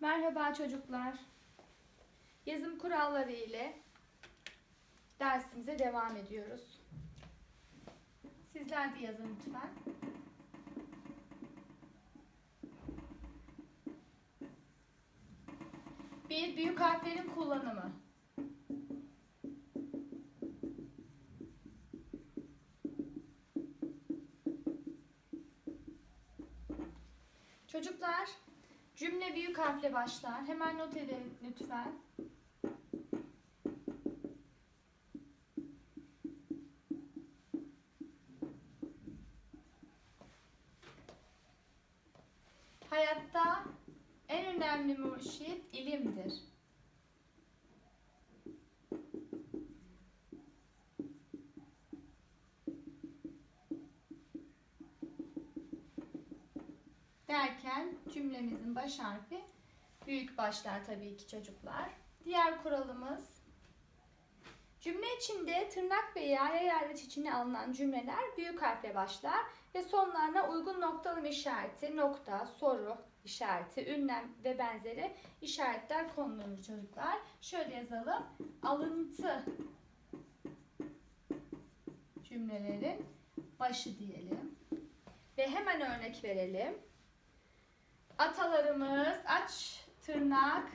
Merhaba çocuklar. Yazım kuralları ile dersimize devam ediyoruz. Sizler de yazın lütfen. Bir, büyük harflerin kullanımı. Çocuklar, cümle büyük harfle başlar. Hemen not edin lütfen. Derken cümlemizin baş harfi büyük başlar tabii ki çocuklar. Diğer kuralımız cümle içinde tırnak veya eyalet içine alınan cümleler büyük harfle başlar ve sonlarına uygun noktalama işareti, nokta, soru işareti, ünlem ve benzeri işaretler konulur çocuklar. Şöyle yazalım. Alıntı cümlelerin başı diyelim. Ve hemen örnek verelim. Atalarımız aç tırnak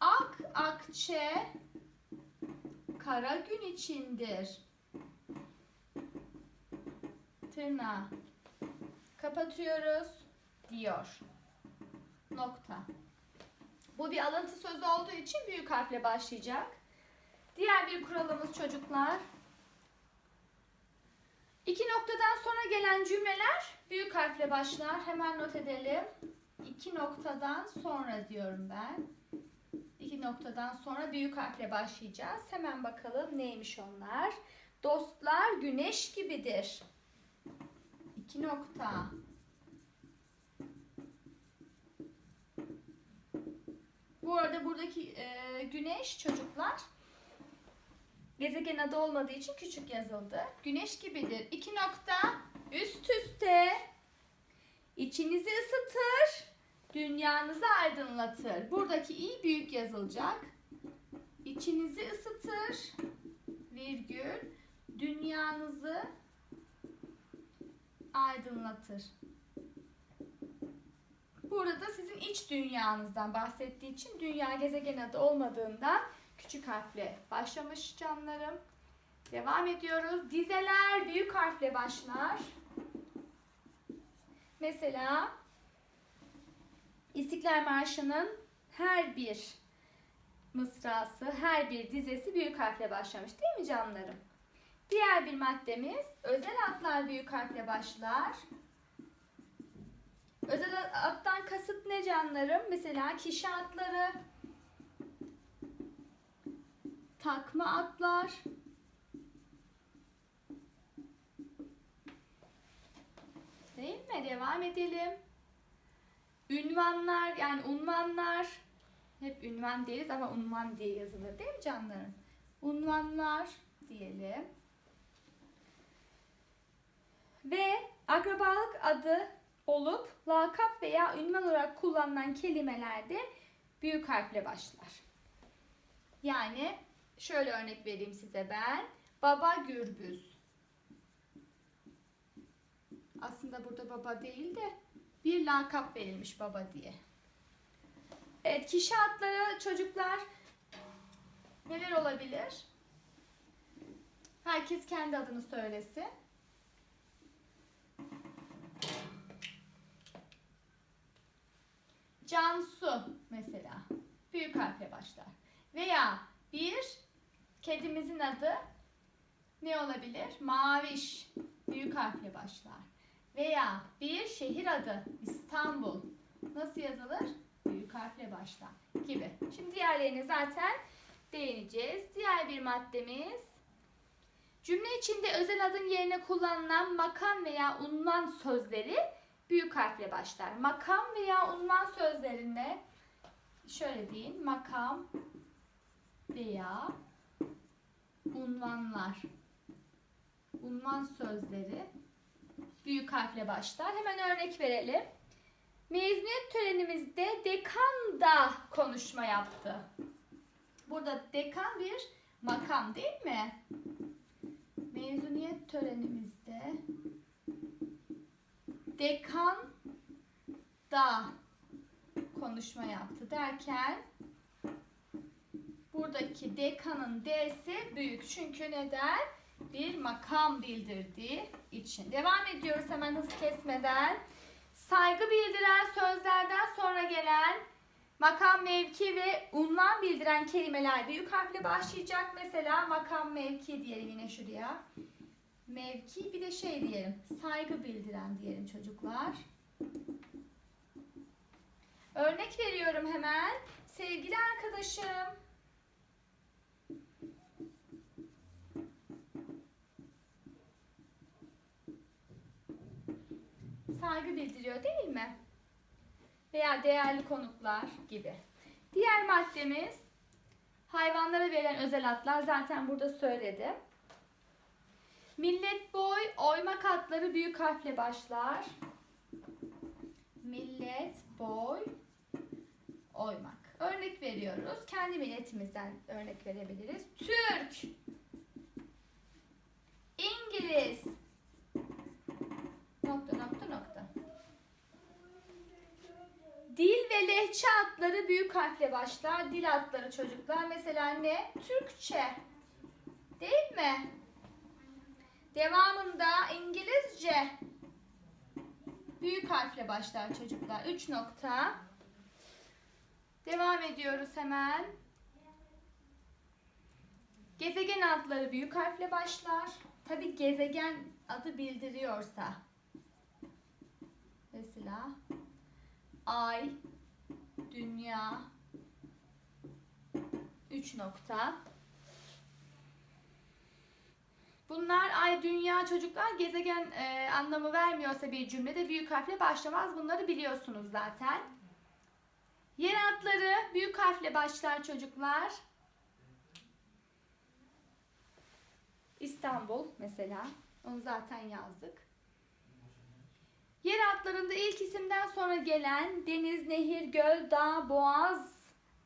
ak akçe kara gün içindir. Tırnağı kapatıyoruz diyor. Nokta. Bu bir alıntı sözü olduğu için büyük harfle başlayacak. Diğer bir kuralımız çocuklar. İki noktadan sonra gelen cümleler büyük harfle başlar. Hemen not edelim. İki noktadan sonra diyorum ben. İki noktadan sonra büyük harfle başlayacağız. Hemen bakalım neymiş onlar. Dostlar güneş gibidir. İki nokta. Bu arada buradaki e, güneş çocuklar Gezegen adı olmadığı için küçük yazıldı. Güneş gibidir. İki nokta üst içinizi ısıtır, dünyanızı aydınlatır. Buradaki i büyük yazılacak. İçinizi ısıtır, virgül, dünyanızı aydınlatır. Burada sizin iç dünyanızdan bahsettiği için dünya gezegen adı olmadığından küçük harfle başlamış canlarım. Devam ediyoruz. Dizeler büyük harfle başlar. Mesela İstiklal Marşı'nın her bir mısrası, her bir dizesi büyük harfle başlamış değil mi canlarım? Diğer bir maddemiz özel adlar büyük harfle başlar. Özel addan kasıt ne canlarım? Mesela kişi adları, takma atlar, değil mi? Devam edelim. Ünvanlar yani unvanlar, hep ünvan deriz ama unvan diye yazılır değil mi canlarım? Unvanlar diyelim. Ve akrabalık adı olup lakap veya ünvan olarak kullanılan kelimelerde büyük harfle başlar. Yani şöyle örnek vereyim size ben. Baba Gürbüz. Aslında burada baba değil de bir lakap verilmiş baba diye. Evet kişi adları çocuklar neler olabilir? Herkes kendi adını söylesin. Cansu mesela büyük harfle başlar. Veya bir kedimizin adı ne olabilir? Maviş büyük harfle başlar. Veya bir şehir adı İstanbul nasıl yazılır? Büyük harfle başlar gibi. Şimdi diğerlerine zaten değineceğiz. Diğer bir maddemiz cümle içinde özel adın yerine kullanılan makam veya unvan sözleri büyük harfle başlar. Makam veya unvan sözlerinde şöyle deyin. Makam veya unvanlar. Unvan sözleri büyük harfle başlar. Hemen örnek verelim. Mezuniyet törenimizde dekan da konuşma yaptı. Burada dekan bir makam değil mi? Mezuniyet törenimizde dekan da konuşma yaptı derken buradaki dekanın D'si büyük. Çünkü neden? Bir makam bildirdiği için. Devam ediyoruz hemen hız kesmeden. Saygı bildiren sözlerden sonra gelen makam, mevki ve unvan bildiren kelimeler büyük harfle başlayacak. Mesela makam, mevki diyelim yine şuraya. Mevki bir de şey diyelim. Saygı bildiren diyelim çocuklar. Örnek veriyorum hemen. Sevgili arkadaşım. Saygı bildiriyor değil mi? Veya değerli konuklar gibi. Diğer maddemiz hayvanlara verilen özel adlar zaten burada söyledim. Millet boy oymak adları büyük harfle başlar. Millet boy oymak. Örnek veriyoruz. Kendi milletimizden örnek verebiliriz. Türk, İngiliz, nokta nokta nokta. Dil ve lehçe adları büyük harfle başlar. Dil adları çocuklar. Mesela ne? Türkçe. Değil mi? Devamında İngilizce. Büyük harfle başlar çocuklar. 3 nokta. Devam ediyoruz hemen. Gezegen adları büyük harfle başlar. Tabi gezegen adı bildiriyorsa. Mesela Ay, Dünya, 3 nokta. Bunlar ay, dünya, çocuklar gezegen e, anlamı vermiyorsa bir cümlede büyük harfle başlamaz. Bunları biliyorsunuz zaten. Yer adları büyük harfle başlar çocuklar. İstanbul mesela. Onu zaten yazdık. Yer adlarında ilk isimden sonra gelen deniz, nehir, göl, dağ, boğaz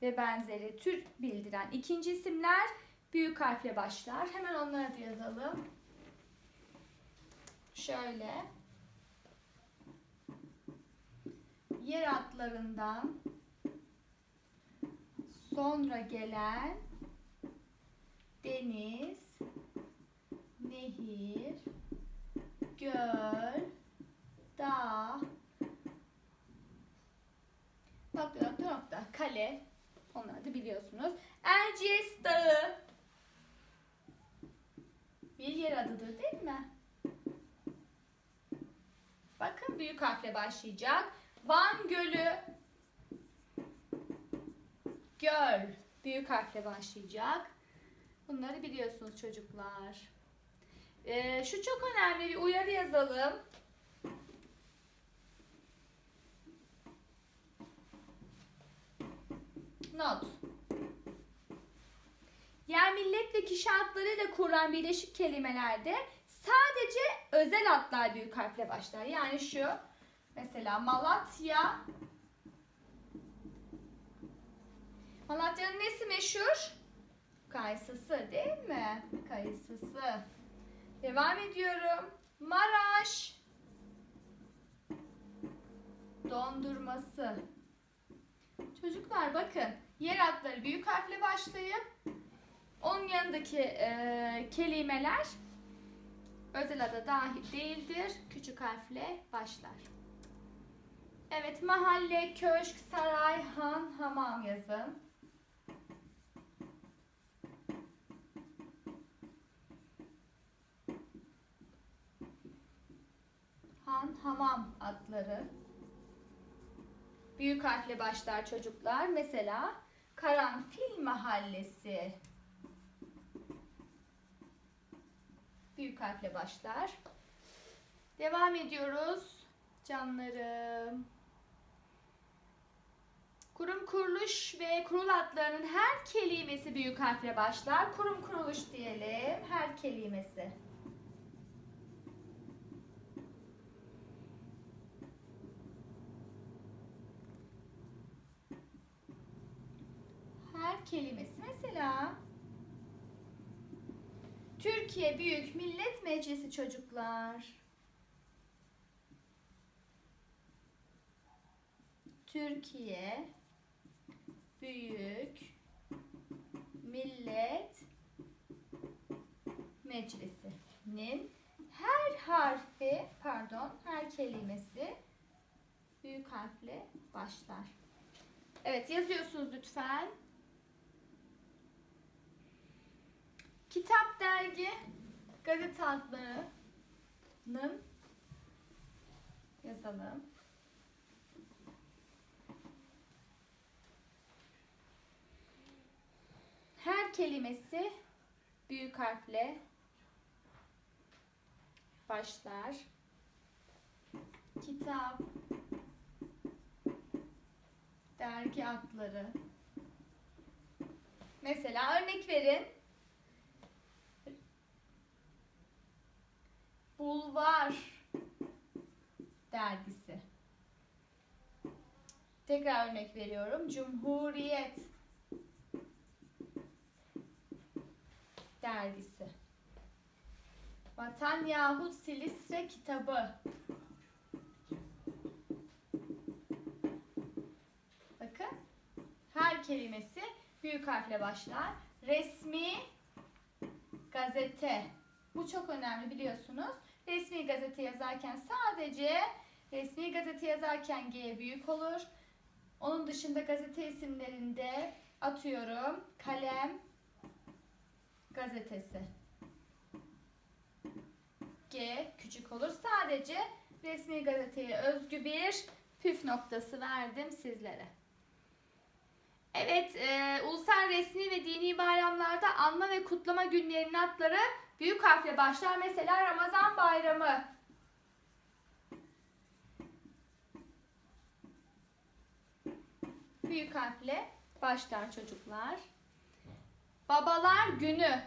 ve benzeri tür bildiren ikinci isimler büyük harfle başlar. Hemen onları da yazalım. Şöyle. Yer adlarından sonra gelen deniz, nehir, göl, dağ, nokta nokta nokta, kale, onları da biliyorsunuz. Erciyes Dağı bir yer adıdır değil mi? Bakın büyük harfle başlayacak. Van Gölü Göl büyük harfle başlayacak. Bunları biliyorsunuz çocuklar. Ee, şu çok önemli bir uyarı yazalım. Not. Yer millet ve kişi adlarıyla kurulan birleşik kelimelerde sadece özel adlar büyük harfle başlar. Yani şu mesela Malatya Malatya'nın nesi meşhur? Kayısısı değil mi? Kayısısı. Devam ediyorum. Maraş. Dondurması. Çocuklar bakın. Yer adları büyük harfle başlayıp onun yanındaki e, kelimeler özel ada dahil değildir. Küçük harfle başlar. Evet mahalle, köşk, saray, han, hamam yazın. Han, hamam adları. Büyük harfle başlar çocuklar. Mesela Karanfil Mahallesi. Büyük harfle başlar. Devam ediyoruz. Canlarım. Kurum kuruluş ve kurul adlarının her kelimesi büyük harfle başlar. Kurum kuruluş diyelim. Her kelimesi. her kelimesi mesela Türkiye Büyük Millet Meclisi çocuklar. Türkiye Büyük Millet Meclisi'nin her harfi, pardon, her kelimesi büyük harfle başlar. Evet, yazıyorsunuz lütfen. Kitap, dergi, gazete adlarının yazalım. Her kelimesi büyük harfle başlar. Kitap, dergi adları. Mesela örnek verin. Bulvar dergisi. Tekrar örnek veriyorum. Cumhuriyet dergisi. Vatan yahut Silistre kitabı. Bakın. Her kelimesi büyük harfle başlar. Resmi gazete. Bu çok önemli biliyorsunuz. Resmi gazete yazarken sadece resmi gazete yazarken G büyük olur. Onun dışında gazete isimlerinde atıyorum kalem gazetesi. G küçük olur. Sadece resmi gazeteye özgü bir püf noktası verdim sizlere. Evet, e, ulusal resmi ve dini bayramlarda anma ve kutlama günlerinin adları büyük harfle başlar. Mesela Ramazan bayramı. Büyük harfle başlar çocuklar. Babalar günü.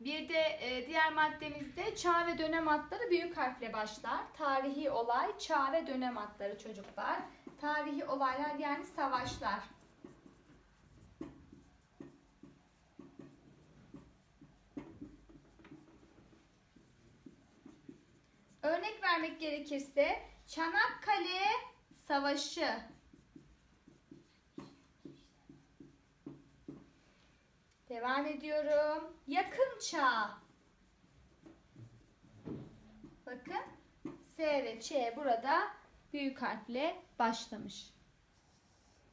Bir de e, diğer maddemizde çağ ve dönem adları büyük harfle başlar. Tarihi olay, çağ ve dönem adları çocuklar. Tarihi olaylar yani savaşlar. Örnek vermek gerekirse Çanakkale Savaşı. Devam ediyorum. Yakın çağ. Bakın S ve Ç burada büyük harfle başlamış.